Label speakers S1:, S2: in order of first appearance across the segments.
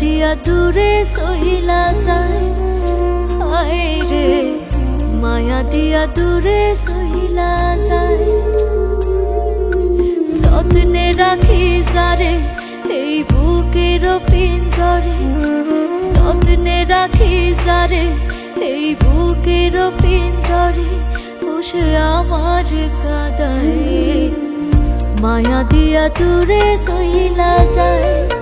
S1: দিয়া দূরে সহিলা যায়। হায় রে, মায়া দিয়া দূরে সহিলা যায়। যত্নে রাখি যারে, এই বুকের পিঞ্জরে যত্নে রাখি যারে, এই বুকের পিঞ্জরে বসে আমার কাদায়। মায়া দিয়া দূরে সইলা যায়।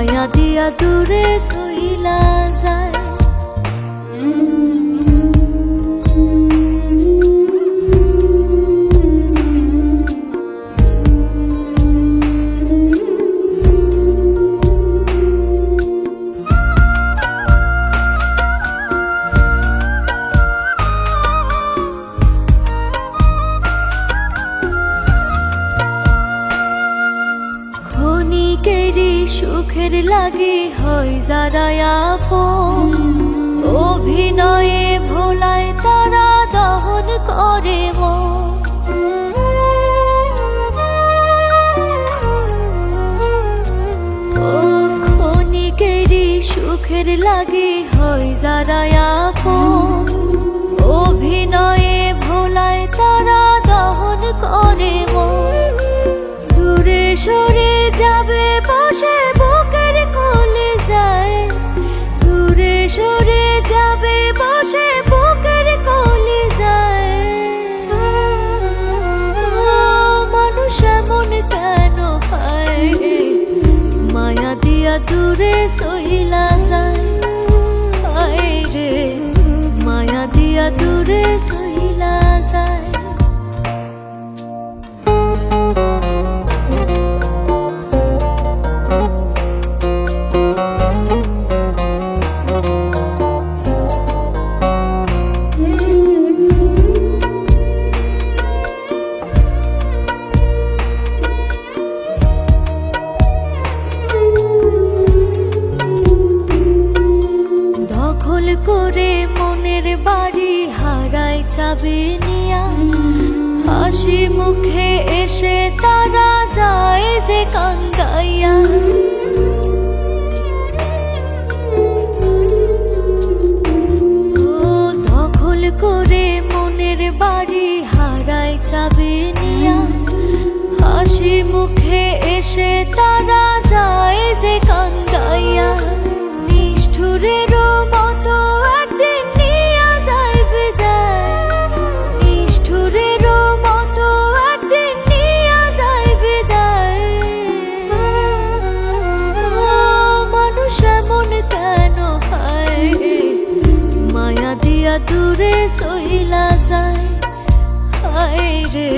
S1: মায়া দিয়া দূরে সইলা যায়। সুখের লাগে হয় যারা আপন। অভিনয়ে ভোলায় তারা দহন করে মন। সুখের লাগে হয় যারা আপন। অভিনয়ে ভোলায় তারা দহন করে দূরে সইলা যায়। আয় রে মায়া দিয়া দূরে সইলা যায়। হারায় চাবে নিয়া হাসি মুখে এসে তারা যায় যে কান্দাইয়া। দখল করে মনের বাড়ি হারায় চাবে নিয়া হাসি মুখে এসে তারা যায় যে কান্দাইয়া। নিষ্ঠুরের দিয়া দূরে সইলা যায়। হায় রে,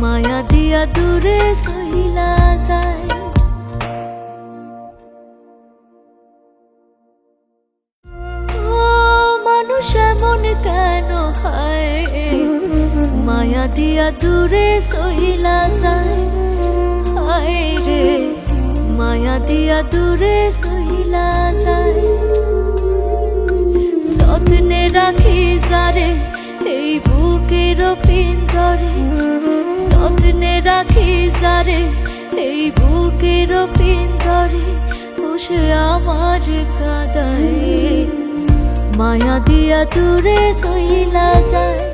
S1: মায়া দিয়া দূরে সইলা যায়। ও কেন হয়? মায়া দিয়া দূরে সইলা যায়। হায় রে, মায়া দিয়া দূরে সইলা যায়। যত্নে রাখি যারে, এই বুকের পিঞ্জরে। যত্নে রাখি যারে, এই বুকের পিঞ্জরে। বসে আমার কাদায়, মায়া দিয়া দূরে সইলা যায়।